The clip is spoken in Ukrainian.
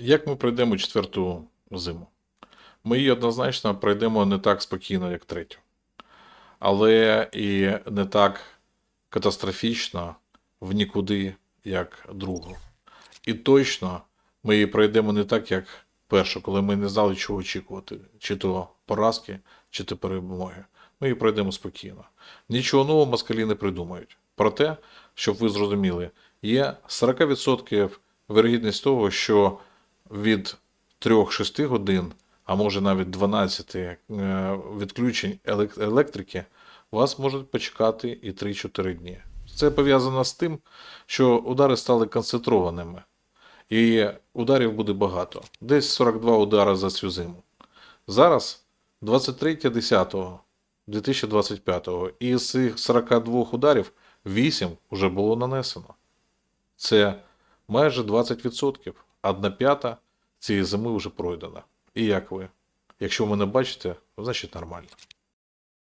Як ми пройдемо четверту зиму? Ми її однозначно пройдемо не так спокійно, як третю. Але і не так катастрофічно в нікуди, як другу. І точно ми її пройдемо не так, як першу, коли ми не знали, чого очікувати, чи то поразки, чи то перемоги. Ми її пройдемо спокійно. Нічого нового москалі не придумають. Проте, щоб ви зрозуміли, є 40% вирогідність того, що від 3-6 годин, а може навіть 12 е, відключень електрики, вас можуть почекати і 3-4 дні. Це пов'язано з тим, що удари стали концентрованими, і ударів буде багато. Десь 42 удари за цю зиму. Зараз 23.10.2025 і з цих 42 ударів 8 вже було нанесено. Це майже 20%. Одна п'ята цієї зими вже пройдена. І як ви? Якщо ви мене бачите, значить нормально.